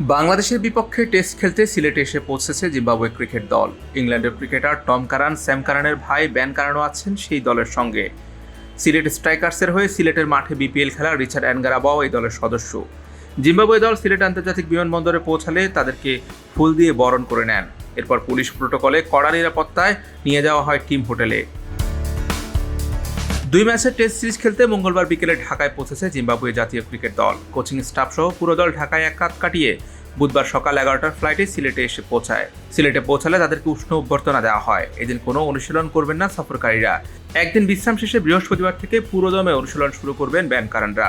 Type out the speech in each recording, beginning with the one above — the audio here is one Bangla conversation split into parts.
বাংলাদেশের বিপক্ষে টেস্ট খেলতে সিলেটে এসে পৌঁছেছে জিম্বাবুয়ে ক্রিকেট দল। ইংল্যান্ডের ক্রিকেটার টম কারান, স্যাম কারানের ভাই ব্যান কারানও আছেন সেই দলের সঙ্গে। সিলেট স্ট্রাইকার্সের হয়ে সিলেটের মাঠে বিপিএল খেলা রিচার্ড অ্যানগারাবাও এই দলের সদস্য। জিম্বাবুয়ে দল সিলেট আন্তর্জাতিক বিমানবন্দরে পৌঁছালে তাদেরকে ফুল দিয়ে বরণ করে নেন। এরপর পুলিশ প্রোটোকলে কড়া নিরাপত্তায় নিয়ে যাওয়া হয় টিম হোটেলে। দুই ম্যাচের টেস্ট সিরিজ খেলতে মঙ্গলবার বিকেলে ঢাকায় পৌঁছেছে জিম্বাবুয়ে জাতীয় ক্রিকেট দল। কোচিং স্টাফ সহ পুরো দল ঢাকায় এক কাত কাটিয়ে বুধবার সকাল এগারোটার ফ্লাইটে সিলেটে এসে পৌঁছায়। সিলেটে পৌঁছালে তাদেরকে উষ্ণ অভ্যর্থনা দেওয়া হয়। এদিন কোনো অনুশীলন করবেন না সফরকারীরা। একদিন বিশ্রাম শেষে বৃহস্পতিবার থেকে পুরোদমে অনুশীলন শুরু করবেন ব্যানকারানরা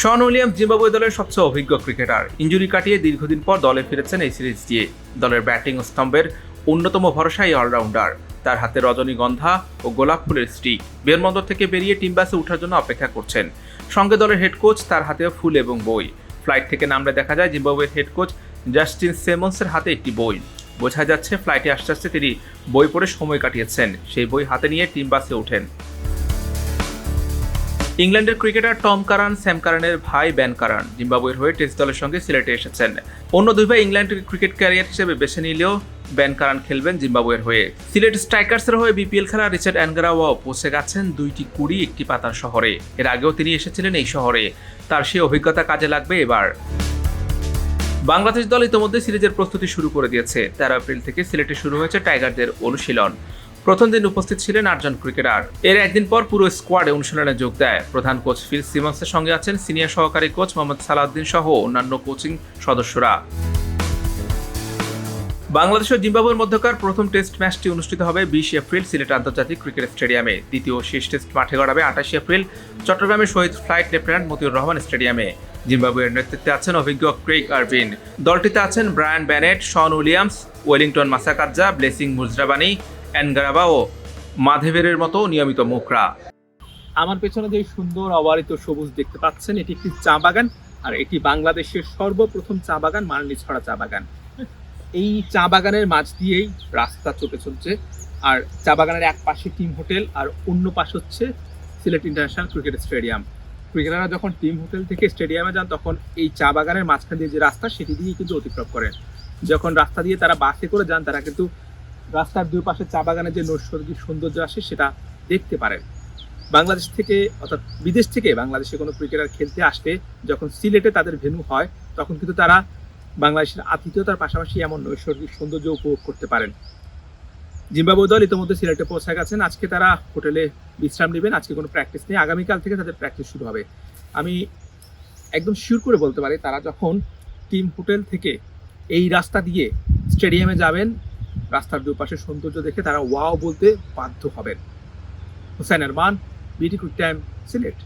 শন উইলিয়ামস জিম্বাবুয়ে দলের সবচেয়ে অভিজ্ঞ ক্রিকেটার। ইঞ্জুরি কাটিয়ে দীর্ঘদিন পর দলে ফিরেছেন এই সিরিজ দিয়ে দলের ব্যাটিং স্তম্ভের অন্যতম ভরসা এই অলরাউন্ডার। তার হাতে রজনীগন্ধা ও গোলাপ ফুলের স্টিক। বিমানবন্দর থেকে বেরিয়ে টিম বাসে ওঠার জন্য অপেক্ষা করছেন। সঙ্গে দলের হেড কোচ তার হাতেও ফুল এবং বই। ফ্লাইট থেকে নামলে দেখা যায় জিম্বাবুয়ের হেড কোচ জাস্টিন সেমন্সের হাতে একটি বই। বোঝা যাচ্ছে ফ্লাইটে আস্তে আস্তে তিনি বই পড়ে সময় কাটিয়েছেন। সেই বই হাতে নিয়ে টিম বাসে ওঠেন। ইংল্যান্ডের ক্রিকেটার টম কারান, স্যাম কারানের ভাই ব্যান কারান জিম্বাবুয়ের হয়ে টেস্ট দলের সঙ্গে সিলেটে এসেছেন। অন্য দুই ভাই ইংল্যান্ডের ক্রিকেট ক্যারিয়ার হিসেবে বেছে নিলেও ব্যান কারান খেলবেন জিম্বাবুয়ের হয়ে। সিলেট স্ট্রাইকার্সের হয়ে বিপিএল খেলা রিচার্ড অ্যানগারাওয়াও পৌঁছে গেছেন দুইটি কুড়ি একটি পাতার শহরে। এর আগেও তিনি এসেছিলেন এই শহরে। তার সেই অভিজ্ঞতা কাজে লাগবে এবার। বাংলাদেশ দল ইতিমধ্যে সিরিজের প্রস্তুতি শুরু করে দিয়েছে। তেরো এপ্রিল থেকে সিলেটে শুরু হয়েছে টাইগারদের অনুশীলন। প্রথম দিন উপস্থিত ছিলেন আটজন ক্রিকেটার। এর একদিন পর পুরো স্কোয়াডে অনুশীলনে যোগ দেয়। প্রধান কোচ ফিল সিমন্সের সঙ্গে আছেন সিনিয়র সহকারী কোচ মোহাম্মদ সালাউদ্দিন সহ অন্যান্য কোচিং সদস্যরা। বাংলাদেশ ও জিম্বাবুয়ের মধ্যকার প্রথম টেস্ট ম্যাচটি অনুষ্ঠিত হবে বিশ এপ্রিল সিলেট আন্তর্জাতিক ক্রিকেট স্টেডিয়ামে। দ্বিতীয় শেষ টেস্ট মাঠে গড়াবে আঠাশে এপ্রিল চট্টগ্রামের শহীদ ফ্লাইট লেফটেন্যান্ট মতিউর রহমান স্টেডিয়ামে। জিম্বাবুয়ের নেতৃত্বে আছেন অভিজ্ঞ ক্রেগ আরভিন। দলটিতে আছেন Brian Bennett, Sean Williams, Wellington Masakadza, Blessing Muzarabani Ngarava ও মাধেভেরের মতো নিয়মিত মুখরা। আমার পেছনে যে সুন্দর অবারিত সবুজ দেখতে পাচ্ছেন, এটি একটি চা বাগান, আর এটি বাংলাদেশের সর্বপ্রথম চা বাগান মারলিছড়া চা বাগান। এই চা বাগানের মাঝ দিয়েই রাস্তা চলে চলছে। আর চা বাগানের এক পাশে টিম হোটেল আর অন্য পাশে হচ্ছে সিলেট ইন্টারন্যাশনাল ক্রিকেট স্টেডিয়াম। ক্রিকেটাররা যখন টিম হোটেল থেকে স্টেডিয়ামে যান, তখন এই চা বাগানের মাঝখান দিয়ে যে রাস্তা, সেটি দিয়ে কিন্তু অতিক্রম করেন। যখন রাস্তা দিয়ে তারা বাসে করে যান, তারা কিন্তু রাস্তার দুই পাশে চা বাগানের যে নৈসর্গিক সৌন্দর্য আসে সেটা দেখতে পারেন। বাংলাদেশ থেকে, অর্থাৎ বিদেশ থেকে বাংলাদেশে কোনো ক্রিকেটার খেলতে আসলে যখন সিলেটে তাদের ভেন্যু হয়, তখন কিন্তু তারা বাংলাদেশের আতিথ্যতার পাশাপাশি এমন নৈসর্গিক সৌন্দর্য উপভোগ করতে পারেন। জিম্বাবুয়ে দল ইতিমধ্যে সিলেটে পৌঁছে গেছেন। আজকে তারা হোটেলে বিশ্রাম নেবেন। আজকে কোনো প্র্যাকটিস নেই। আগামীকাল থেকে তাদের প্র্যাকটিস শুরু হবে। আমি একদম শিওর করে বলতে পারি, তারা যখন টিম হোটেল থেকে এই রাস্তা দিয়ে স্টেডিয়ামে যাবেন, রাস্তার দুপাশে সৌন্দর্য দেখে তারা ওয়াও বলতে বাধ্য হবেন। হুসাইন আরমান বিটি কুইক টাইম সিলেট।